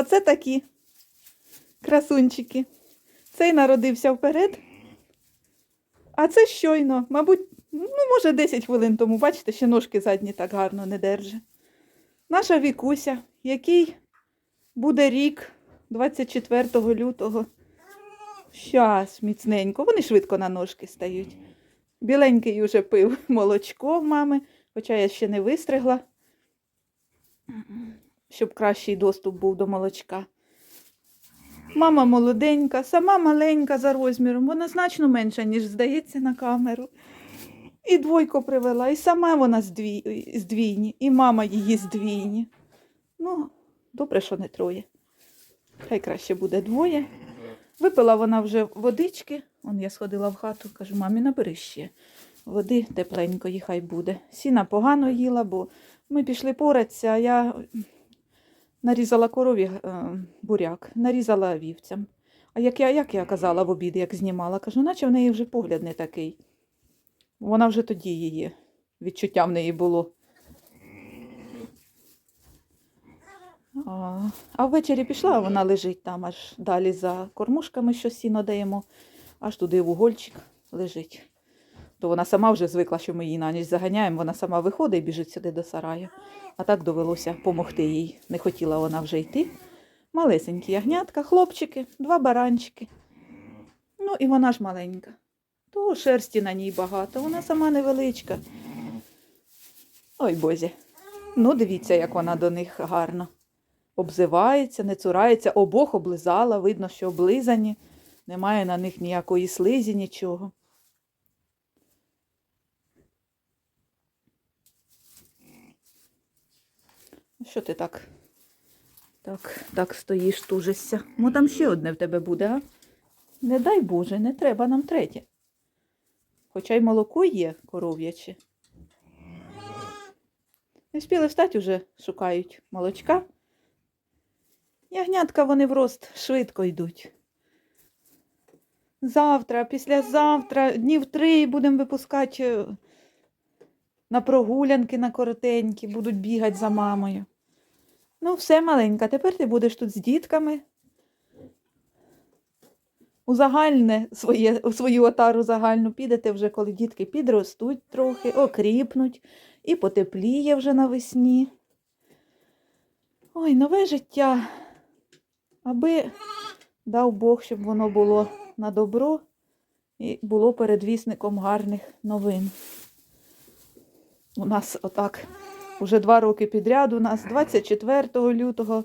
Оце такі красунчики. Цей народився вперед. А це щойно, мабуть, ну, може, 10 хвилин тому, бачите, ще ножки задні так гарно не держить. Наша Вікуся, який буде рік 24 лютого. Щас, міцненько. Вони швидко на ножки стають. Біленький уже пив молочко в мами, хоча я ще не вистригла, щоб кращий доступ був до молочка. Мама молоденька, сама маленька за розміром, вона значно менша, ніж здається на камеру. І двойко привела, і сама вона з, дві... з двійні, і мама її з двійні. Ну, добре, що не троє. Хай краще буде двоє. Випила вона вже водички. Он я сходила в хату, кажу, мамі, набери ще води тепленької, хай буде. Сіна погано їла, бо ми пішли поратися, а я нарізала корові е, буряк, нарізала вівцям. А як я, як я казала в обід, як знімала, кажу, наче в неї вже погляд не такий. Вона вже тоді її, відчуття в неї було. А, а ввечері пішла, а вона лежить там аж далі за кормушками, що сіно даємо, аж туди в угольчик лежить. То вона сама вже звикла, що ми її на ніч заганяємо, вона сама виходить і біжить сюди до сараю. А так довелося допомогти їй. Не хотіла вона вже йти. Малесенькі ягнятка, хлопчики, два баранчики. Ну і вона ж маленька. То шерсті на ній багато, вона сама невеличка. Ой бозі. Ну, дивіться, як вона до них гарно. Обзивається, не цурається, обох облизала, видно, що облизані. Немає на них ніякої слизі, нічого. Що ти так? Так, так стоїш, тужишся. Ну там ще одне в тебе буде, а? Не дай Боже, не треба нам третє. Хоча й молоко є коров'яче. Не встигли встати, вже шукають молочка. Ягнятка вони в рост швидко йдуть. Завтра, післязавтра, днів три будемо випускати е, на прогулянки на коротенькі, будуть бігати за мамою. Ну, все, маленька, тепер ти будеш тут з дітками. У загальне своє, у свою отару загальну підете вже, коли дітки підростуть трохи, окріпнуть і потепліє вже навесні. Ой, нове життя. Аби дав Бог, щоб воно було на добро і було передвісником гарних новин. У нас отак уже два роки підряд у нас 24 лютого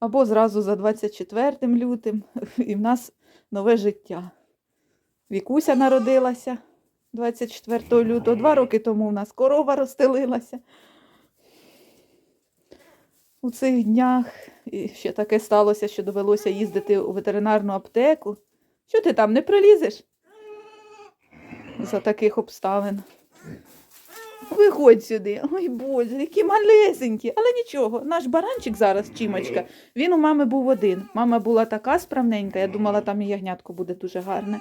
або зразу за 24 лютим, і в нас нове життя. Вікуся народилася 24 лютого, два роки тому у нас корова розстелилася. У цих днях і ще таке сталося, що довелося їздити у ветеринарну аптеку. Що ти там не прилізеш? За таких обставин. Виходь сюди. Ой Боже, які малесенькі. Але нічого, наш баранчик зараз, чімочка, він у мами був один. Мама була така справненька, я думала, там і ягнятко буде дуже гарне.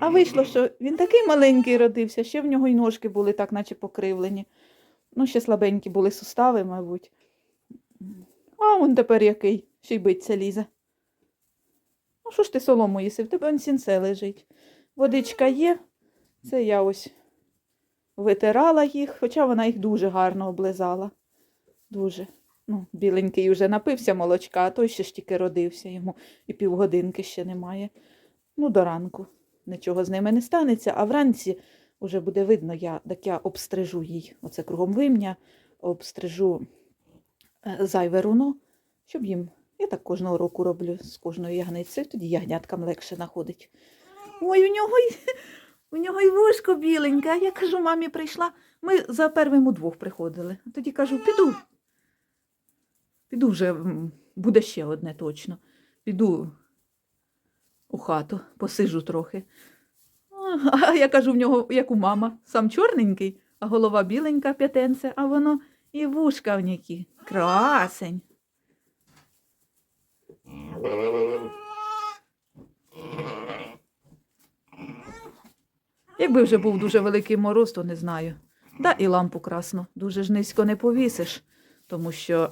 А вийшло, що він такий маленький родився, ще в нього й ножки були так, наче покривлені. Ну, ще слабенькі були сустави, мабуть. А він тепер який, ще й биться лізе. Ну, що ж ти солому їси? В тебе он сінце лежить. Водичка є, це я ось витирала їх, хоча вона їх дуже гарно облизала. Дуже. Ну, біленький вже напився молочка, а той ще ж тільки родився йому і півгодинки ще немає. Ну, до ранку. Нічого з ними не станеться, а вранці вже буде видно, я, так я обстрижу їй. Оце кругом вимня, обстрижу е, зайве руно, щоб їм. Я так кожного року роблю з кожною ягницею, тоді ягняткам легше находить. Ой, у нього у нього й вушко біленьке. Я кажу, мамі прийшла. Ми за первим удвох приходили. А Тоді кажу, піду. Піду вже, буде ще одне точно. Піду у хату, посижу трохи. А я кажу в нього, як у мама, сам чорненький, а голова біленька, п'ятенце, а воно і вушка в які. Красень. Якби вже був дуже великий мороз, то не знаю. Да і лампу красну. Дуже ж низько не повісиш, тому що.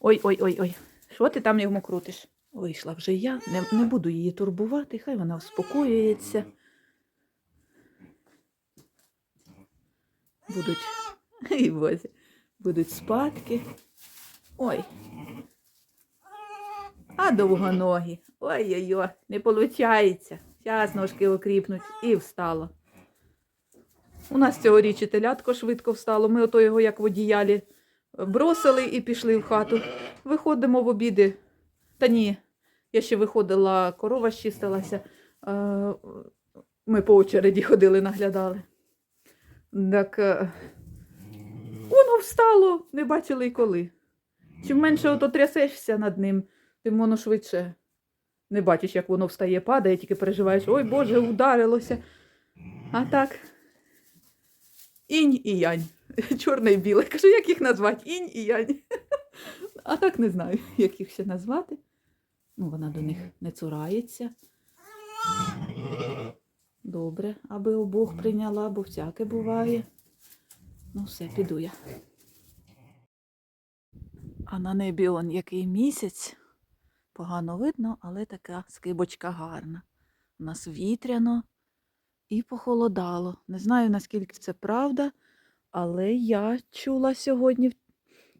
Ой-ой-ой-ой. Що ти там йому крутиш? Вийшла вже я, не, не буду її турбувати, хай вона успокоюється. Будуть, і будуть спадки. Ой. А довгоногі. Ой-ой-ой, не виходить. Зараз ножки окріпнуть і встало. У нас цьогоріч і телятко швидко встало. Ми ото його як в одіялі бросили і пішли в хату. Виходимо в обіди. Та ні, я ще виходила, корова щистилася. Е, Ми по очереді ходили, наглядали. Так е, воно встало, не бачили й коли. Чим менше ото трясешся над ним, тим воно швидше не бачиш, як воно встає, падає, тільки переживаєш, ой Боже, ударилося. А так. Інь і янь. Чорне і біле. Кажу, як їх назвати? Інь і янь. А так не знаю, як їх ще назвати. Ну, вона до них не цурається. Добре, аби обох прийняла, бо всяке буває. Ну, все, піду я. А на небі он який місяць. Погано видно, але така скибочка гарна. У нас вітряно і похолодало. Не знаю, наскільки це правда, але я чула сьогодні,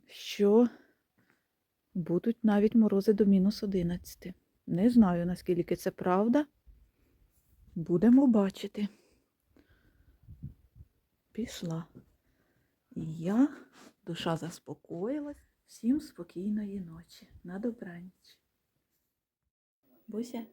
що будуть навіть морози до мінус 11. Не знаю, наскільки це правда. Будемо бачити. Пішла. І я, душа заспокоїлась. Всім спокійної ночі. На добраніч. 不是